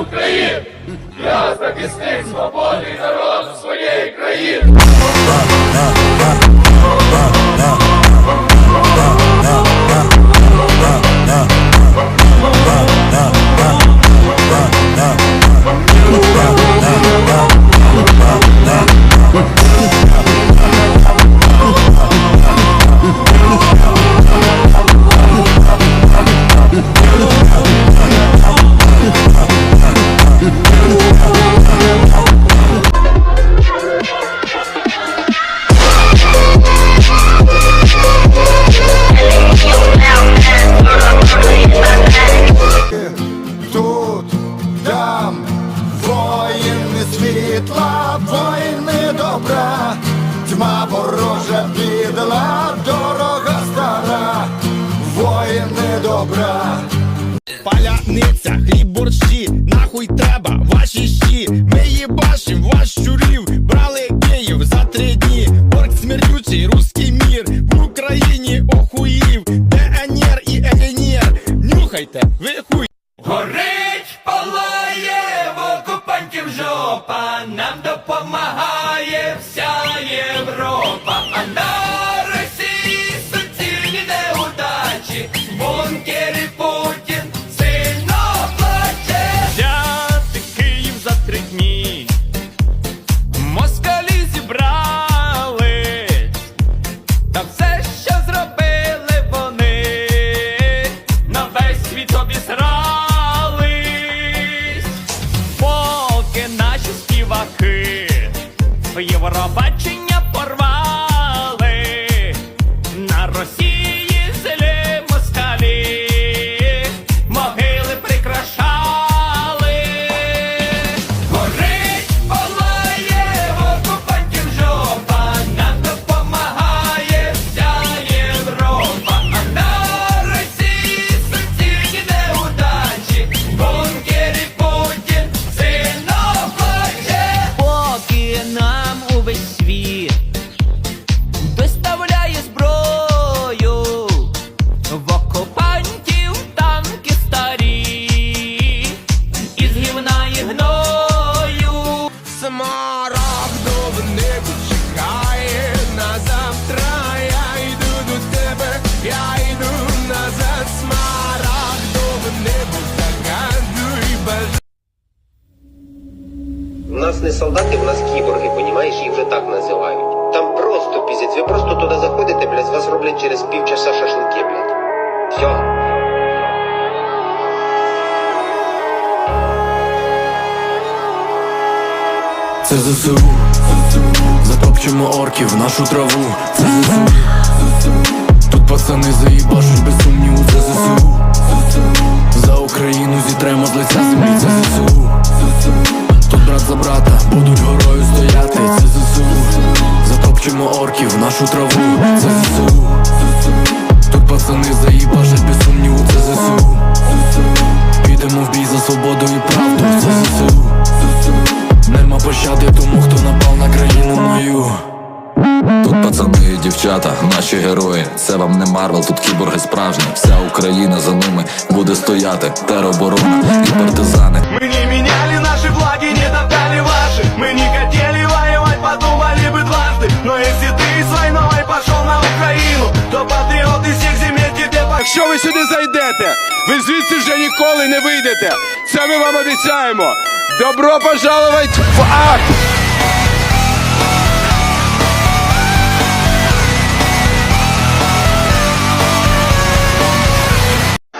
Україн! Я захисник свободи народу своєї країни! Тьма ворожа бідла, дорога стара, воїни добра. Паляниця, хліб борщі, нахуй треба ваші щі. Ми їбашим ваш щурів, брали Київ за три дні. борг смердючий, руський tropa. Смарагдове небо чекає на завтра. Я йду до тебе, я йду назад. Смарагдове небо загадуй бажання. У нас не солдати, в нас кіборги, понімаєш, їх вже так називають. Там просто піздець, ви просто туди заходите, блядь, вас роблять через півчаса шашлики, блядь. Все. Це ЗСУ. Затопчемо орків, нашу траву. Це ЗСУ наші герої. Це вам не Марвел, тут кіборги справжні. Вся Україна за ними буде стояти. Тероборона і партизани. Мы не меняли наши флаги, не топтали ваши Мы не хотели воевать, подумали бы дважды Но если ты с войной пошел на Україну То патріоти всіх земель тебе по... Якщо ви сюди зайдете, ви звідси вже ніколи не вийдете Це ми вам обіцяємо Добро пожаловать в ад!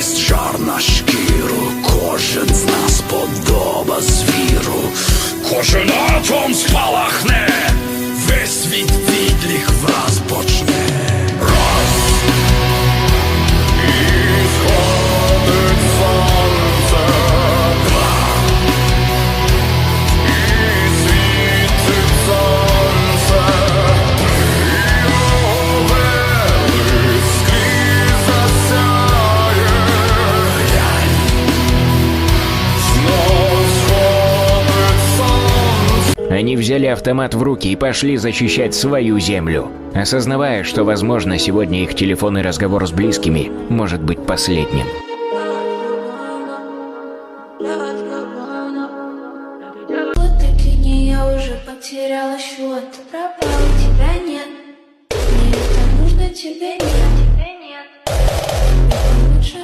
крізь жар на шкіру, кожен з нас подоба звіру, кожен атом спалахне, весь світ відліг враз почне. они взяли автомат в руки и пошли защищать свою землю, осознавая, что, возможно, сегодня их телефонный разговор с близкими может быть последним. Тебя нет. Мне нет, лучше,